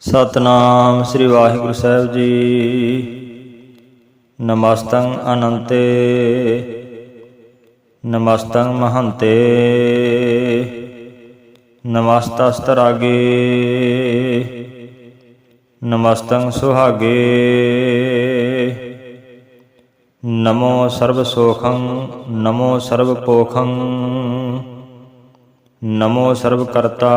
ਸਤਨਾਮ ਸ੍ਰੀ ਵਾਹਿਗੁਰੂ ਸਾਹਿਬ ਜੀ। ਨਮਸਤੰ ਅਨੰਤੇ। ਨਮਸਤੰ ਮਹੰਤੇ। ਨਮਸਤਸਤਰਾਗੇ। ਨਮਸਤੰ ਸੁਹਾਗੇ। ਨਮੋ ਸਰਬ ਸੋਖੰ ਨਮੋ ਸਰਬ ਪੋਖੰ ਨਮੋ ਸਰਬ ਕਰਤਾ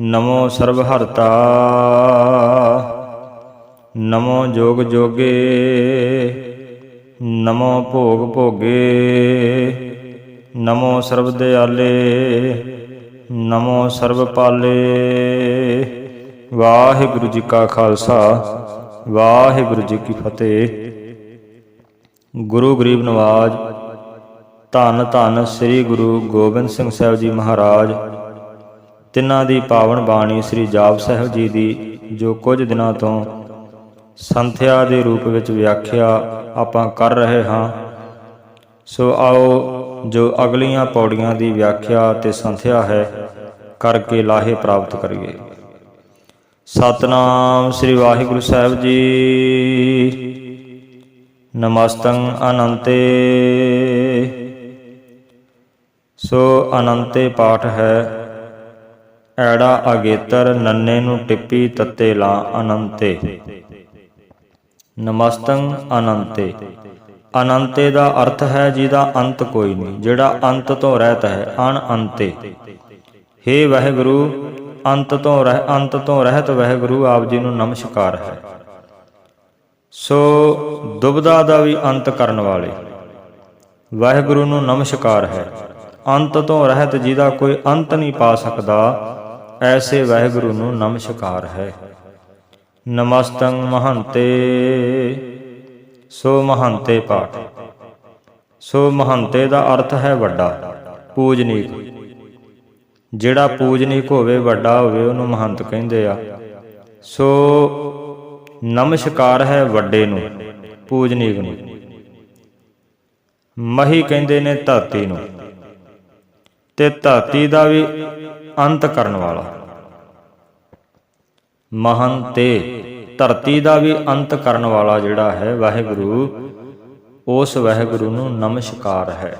ਨਮੋ ਸਰਬ ਹਰਤਾ ਨਮੋ ਜੋਗ ਜੋਗੇ। ਨਮੋ ਭੋਗ ਭੋਗੇ। ਨਮੋ ਸਰਬ ਦਿਆਲੇ। ਨਮੋ ਸਰਬ ਪਾਲੇ। ਵਾਹਿਗੁਰੂ ਜੀ ਕਾ ਖਾਲਸਾ। ਵਾਹਿਗੁਰੂ ਜੀ ਕੀ ਫਤਿਹ। ਗੁਰੂ ਗਰੀਬ ਨਵਾਜ। ਧੰਨ ਧੰਨ ਸ੍ਰੀ ਗੁਰੂ ਗੋਬਿੰਦ ਸਿੰਘ ਸਾਹਿਬ ਜੀ ਮਹਾਰਾਜ। ਤਿੰਨਾਂ ਦੀ ਪਾਵਨ ਬਾਣੀ ਸ੍ਰੀ ਜਾਪ ਸਾਹਿਬ ਜੀ ਦੀ, ਜੋ ਕੁਝ ਦਿਨਾਂ ਤੋਂ ਸੰਥਿਆ ਦੇ ਰੂਪ ਵਿੱਚ ਵਿਆਖਿਆ ਆਪਾਂ ਕਰ ਰਹੇ ਹਾਂ, ਸੋ ਆਓ ਜੋ ਅਗਲੀਆਂ ਪੌੜੀਆਂ ਦੀ ਵਿਆਖਿਆ ਤੇ ਸੰਥਿਆ ਹੈ, ਕਰਕੇ ਲਾਹੇ ਪ੍ਰਾਪਤ ਕਰੀਏ। ਸਤਨਾਮ ਸ੍ਰੀ ਵਾਹਿਗੁਰੂ ਸਾਹਿਬ ਜੀ। ਨਮਸਤੰ ਅਨੰਤੇ। ਸੋ ਅਨੰਤੇ ਪਾਠ ਹੈ ਐੜਾ ਅਗੇਤਰ ਨੰਨੇ ਨੂੰ ਟਿੱਪੀ ਤੱਤੇ ਲਾ ਅਨੰਤੇ। ਨਮਸਤੰ ਅਨੰਤੇ। ਅਨੰਤੇ ਦਾ ਅਰਥ ਹੈ ਜਿਹਦਾ ਅੰਤ ਕੋਈ ਨਹੀਂ, ਜਿਹੜਾ ਅੰਤ ਤੋਂ ਰਹਿਤ ਹੈ ਅਨ ਅੰਤੇ ਹੇ ਵਾਹਿਗੁਰੂ, ਅੰਤ ਤੋਂ ਰਹਿ, ਅੰਤ ਤੋਂ ਰਹਿਤ ਵਾਹਿਗੁਰੂ, ਆਪ ਜੀ ਨੂੰ ਨਮਸਕਾਰ ਹੈ। ਸੋ ਦੁਬਦਾ ਦਾ ਵੀ ਅੰਤ ਕਰਨ ਵਾਲੇ। ਵਾਹਿਗੁਰੂ ਨੂੰ ਨਮਸਕਾਰ ਹੈ। ਅੰਤ ਤੋਂ ਰਹਿਤ ਜਿਹਦਾ ਕੋਈ ਅੰਤ ਨਹੀਂ ਪਾ ਸਕਦਾ ਐਸੇ ਵਾਹਿਗੁਰੂ ਨੂੰ ਨਮਸਕਾਰ ਹੈ। ਨਮਸਤੰ ਮਹੰਤੇ। ਸੋ ਮਹੰਤੇ ਪਾਠ। ਸੋ ਮਹੰਤੇ ਦਾ ਅਰਥ ਹੈ ਵੱਡਾ, ਪੂਜਨੀਕ। ਜਿਹੜਾ ਪੂਜਨੀਕ ਹੋਵੇ, ਵੱਡਾ ਹੋਵੇ, ਉਹਨੂੰ ਮਹੰਤ ਕਹਿੰਦੇ ਆ। ਸੋ ਨਮਸਕਾਰ ਹੈ ਵੱਡੇ ਨੂੰ, ਪੂਜਨੀਕ ਨੂੰ। ਮਹੀ ਕਹਿੰਦੇ ਨੇ ਧਰਤੀ ਨੂੰ। ਤੇ ਧਰਤੀ ਦਾ ਵੀ ਅੰਤ ਕਰਨ ਵਾਲਾ। ਮਹੰਤੇ ਧਰਤੀ ਦਾ ਵੀ ਅੰਤ ਕਰਨ ਵਾਲਾ ਜਿਹੜਾ ਹੈ ਵਾਹਿਗੁਰੂ, ਉਸ ਵਾਹਿਗੁਰੂ ਨੂੰ ਨਮਸਕਾਰ ਹੈ।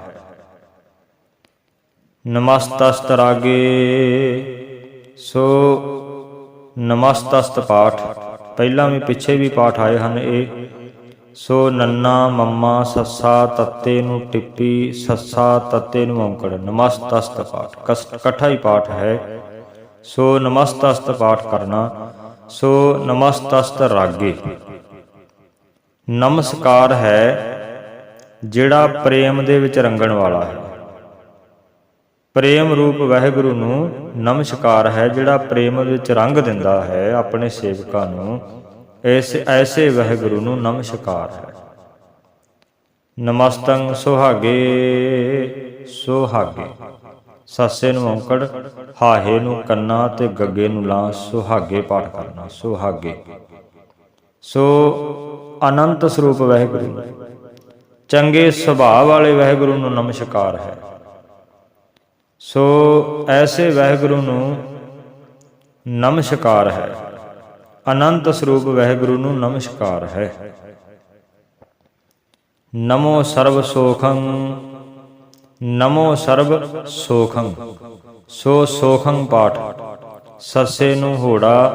ਨਮਸਤਸਤ ਰਾਗੇ। ਸੋ ਨਮਸਤਸਤ ਪਾਠ, ਪਹਿਲਾਂ ਵੀ ਪਿੱਛੇ ਵੀ ਪਾਠ ਆਏ ਹਨ ਇਹ। ਸੋ ਨੰਨਾ ਮੰਮਾ ਸੱਸਾ ਤੱਤੇ ਨੂੰ ਟਿੱਪੀ, ਸੱਸਾ ਤੱਤੇ ਨੂੰ ਔਂਕੜ। ਨਮਸਤਸਤ ਪਾਠ, ਕਸ- ਇਕੱਠਾ ਹੀ ਪਾਠ ਹੈ। ਸੋ ਨਮਸਤਸਤ ਪਾਠ ਕਰਨਾ, ਸੋ ਨਮਸਤਸਤ ਰਾਗੇ। ਨਮਸਕਾਰ ਹੈ ਜਿਹੜਾ ਪ੍ਰੇਮ ਦੇ ਵਿੱਚ ਰੰਗਣ ਵਾਲਾ ਹੈ। ਪ੍ਰੇਮ ਰੂਪ ਵਾਹਿਗੁਰੂ ਨੂੰ ਨਮਸਕਾਰ ਹੈ ਜਿਹੜਾ ਪ੍ਰੇਮ ਵਿੱਚ ਰੰਗ ਦਿੰਦਾ ਹੈ ਆਪਣੇ ਸੇਵਕਾਂ ਨੂੰ, ਇਸ ਐਸੇ ਵਾਹਿਗੁਰੂ ਨੂੰ ਨਮਸਕਾਰ ਹੈ। ਨਮਸਤੰ ਸੁਹਾਗੇ ਸੁਹਾਗੇ। ਸੱਸੇ ਨੂੰ ਔਂਕੜ, ਹਾਹੇ ਨੂੰ ਕੰਨਾ ਤੇ ਗੱਗੇ ਨੂੰ ਲਾਂ ਸੁਹਾਗੇ ਪਾਠ ਕਰਨਾ, ਸੁਹਾਗੇ। ਸੋ ਅਨੰਤ ਸਰੂਪ ਵਾਹਿਗੁਰੂ, ਚੰਗੇ ਸੁਭਾਅ ਵਾਲੇ ਵਾਹਿਗੁਰੂ ਨੂੰ ਨਮਸਕਾਰ ਹੈ। ਸੋ ਐਸੇ ਵਾਹਿਗੁਰੂ ਨੂੰ ਨਮਸਕਾਰ ਹੈ। ਅਨੰਤ ਸਰੂਪ ਵਾਹਿਗੁਰੂ ਨੂੰ ਨਮਸਕਾਰ ਹੈ। ਨਮੋ ਸਰਬ ਸੋਖੰ ਨਮੋ ਸਰਬ ਸੋਖੰ। ਸੋ ਸੋਖੰ ਪਾਠ। ਸੱਸੇ ਨੂੰ ਹੋੜਾ,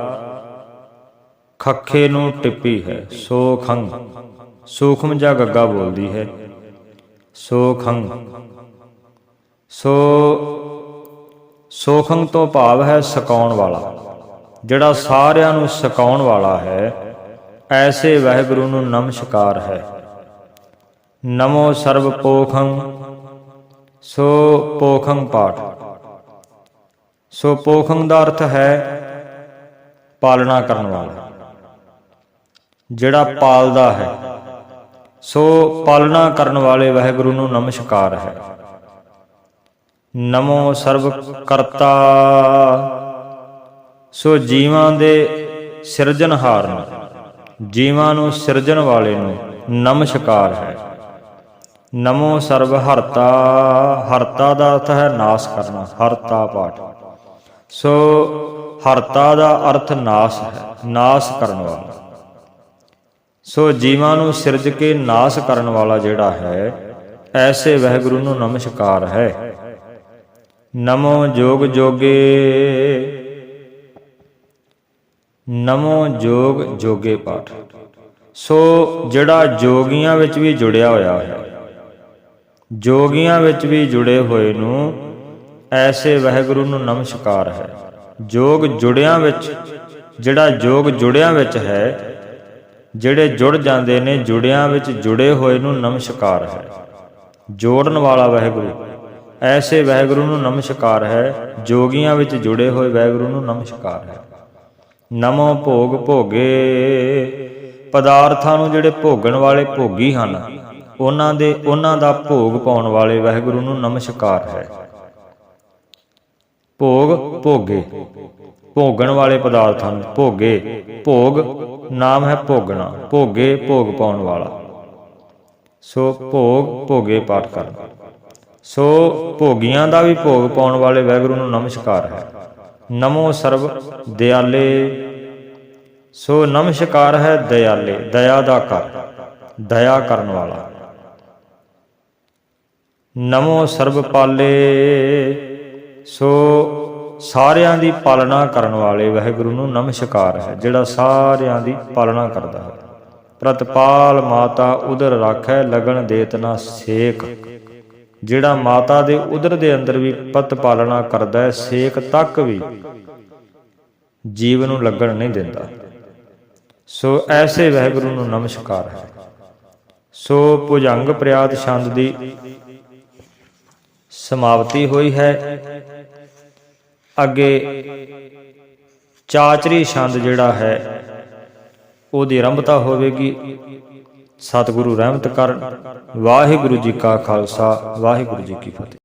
ਖੱਖੇ ਨੂੰ ਟਿੱਪੀ ਹੈ। ਸੋਖੰ। ਸੂਖਮ ਜਾਂ ਗੱਗਾ ਬੋਲਦੀ ਹੈ। ਸੋਖੰ। ਸੋ, ਸੋਖੰ ਤੋਂ ਭਾਵ ਹੈ ਸਕਾਉਣ ਵਾਲਾ। ਜਿਹੜਾ ਸਾਰਿਆਂ ਨੂੰ ਸਕਾਉਣ ਵਾਲਾ ਹੈ, ਐਸੇ ਵਾਹਿਗੁਰੂ ਨੂੰ ਨਮਸਕਾਰ ਹੈ। ਨਮੋ ਸਰਬ ਪੋਖੰ। ਸੋ ਪੋਖੰ ਪਾਠ। ਸੋ ਪੋਖੰ ਦਾ ਅਰਥ ਹੈ ਪਾਲਣਾ ਕਰਨ ਵਾਲਾ। ਜਿਹੜਾ ਪਾਲਦਾ ਹੈ, ਸੋ ਪਾਲਣਾ ਕਰਨ ਵਾਲੇ ਵਾਹਿਗੁਰੂ ਨੂੰ ਨਮਸਕਾਰ ਹੈ। ਨਮੋ ਸਰਬ ਕਰਤਾ। ਸੋ ਜੀਵਾਂ ਦੇ ਸਿਰਜਣਹਾਰ ਨੂੰ ਜੀਵਾਂ ਨੂੰ ਸਿਰਜਣ ਵਾਲੇ ਨੂੰ ਨਮਸਕਾਰ ਹੈ। ਨਮੋ ਸਰਬ ਹਰਤਾ ਹਰਤਾ ਦਾ ਅਰਥ ਹੈ ਨਾਸ ਕਰਨਾ, ਹਰਤਾ ਪਾਠ। ਸੋ ਹਰਤਾ ਦਾ ਅਰਥ ਨਾਸ ਹੈ, ਨਾਸ ਕਰਨ ਵਾਲਾ। ਸੋ ਜੀਵਾਂ ਨੂੰ ਸਿਰਜ ਕੇ ਨਾਸ ਕਰਨ ਵਾਲਾ ਜਿਹੜਾ ਹੈ, ਐਸੇ ਵਹਿਗੁਰੂ ਨੂੰ ਨਮਸਕਾਰ ਹੈ। ਨਮੋ ਜੋਗ ਜੋਗੇ। ਨਮੋ ਜੋਗ ਜੋਗੇ ਪਾਠ। ਸੋ ਜਿਹੜਾ ਜੋਗੀਆਂ ਵਿੱਚ ਵੀ ਜੁੜਿਆ ਹੋਇਆ ਹੈ ਜੋਗੀਆਂ ਵਿੱਚ ਵੀ ਜੁੜੇ ਹੋਏ ਨੂੰ ਐਸੇ ਵਾਹਿਗੁਰੂ ਨੂੰ ਨਮਸਕਾਰ ਹੈ। ਜੋਗ ਜੁੜਿਆਂ ਵਿੱਚ, ਜਿਹੜਾ ਜੋਗ ਜੁੜਿਆਂ ਵਿੱਚ ਹੈ, ਜਿਹੜੇ ਜੁੜ ਜਾਂਦੇ ਨੇ, ਜੁੜਿਆਂ ਵਿੱਚ ਜੁੜੇ ਹੋਏ ਨੂੰ ਨਮਸਕਾਰ ਹੈ। ਜੋੜਨ ਵਾਲਾ ਵਾਹਿਗੁਰੂ, ਐਸੇ ਵਾਹਿਗੁਰੂ ਨੂੰ ਨਮਸਕਾਰ ਹੈ, ਜੋਗੀਆਂ ਵਿੱਚ ਜੁੜੇ ਹੋਏ ਵਾਹਿਗੁਰੂ ਨੂੰ ਨਮਸਕਾਰ ਹੈ। ਨਮੋ ਭੋਗ ਭੋਗੇ, ਪਦਾਰਥਾਂ ਨੂੰ ਜਿਹੜੇ ਭੋਗਣ ਵਾਲੇ ਭੋਗੀ ਹਨ ਉਹਨਾਂ ਦੇ, ਉਹਨਾਂ ਦਾ ਭੋਗ ਪਾਉਣ ਵਾਲੇ ਵਾਹਿਗੁਰੂ ਨੂੰ ਨਮਸਕਾਰ ਹੈ। ਭੋਗ ਭੋਗੇ, ਭੋਗਣ ਵਾਲੇ ਪਦਾਰਥਾਂ ਨੂੰ ਭੋਗੇ, ਭੋਗ, ਨਾਮ ਹੈ ਭੋਗਣਾ, ਭੋਗੇ, ਭੋਗ ਪਾਉਣ ਵਾਲਾ। ਸੋ ਭੋਗ ਭੋਗੇ ਪਾਠ ਕਰਨਾ। ਸੋ ਭੋਗੀਆਂ ਦਾ ਵੀ ਭੋਗ ਪਾਉਣ ਵਾਲੇ ਵਾਹਿਗੁਰੂ ਨੂੰ ਨਮਸਕਾਰ ਹੈ। ਨਮੋ ਸਰਬ ਦਿਆਲੇ। ਸੋ ਨਮਸਕਾਰ ਹੈ ਦਿਆਲੇ, ਦਇਆ ਦਾ ਕਰ ਦਇਆ ਕਰਨ ਵਾਲਾ। ਨਮੋ ਸਰਬ ਪਾਲੇ ਸੋ ਸਾਰਿਆਂ ਦੀ ਪਾਲਣਾ ਕਰਨ ਵਾਲੇ ਵਾਹਿਗੁਰੂ ਨੂੰ ਨਮਸਕਾਰ ਹੈ, ਜਿਹੜਾ ਸਾਰਿਆਂ ਦੀ ਪਾਲਣਾ ਕਰਦਾ ਹੈ। ਪ੍ਰਤਪਾਲ ਮਾਤਾ ਉਦਰ ਰਾਖੈ, ਲਗਨ ਦੇਤ ਨਾ ਸੇਕ। ਜਿਹੜਾ ਮਾਤਾ ਦੇ ਉਦਰ ਦੇ ਅੰਦਰ ਵੀ ਪਤ ਪਾਲਣਾ ਕਰਦਾ ਹੈ, ਸੇਕ ਤੱਕ ਵੀ ਜੀਵ ਨੂੰ ਲੱਗਣ ਨਹੀਂ ਦਿੰਦਾ। ਸੋ ਐਸੇ ਵਾਹਿਗੁਰੂ ਨੂੰ ਨਮਸਕਾਰ ਹੈ। ਸੋ ਭੁਜੰਗ ਪ੍ਰਿਆਤ ਛੰਦ ਦੀ ਸਮਾਪਤੀ ਹੋਈ ਹੈ। ਅੱਗੇ ਚਾਚਰੀ ਛੰਦ ਜਿਹੜਾ ਹੈ, ਉਹਦੀ ਆਰੰਭਤਾ ਹੋਵੇਗੀ। ਸਤਿਗੁਰੂ ਰਹਿਮਤ ਕਰਨ ਵਾਹਿਗੁਰੂ ਜੀ ਕਾ ਖਾਲਸਾ, ਵਾਹਿਗੁਰੂ ਜੀ ਕੀ ਫਤਿਹ।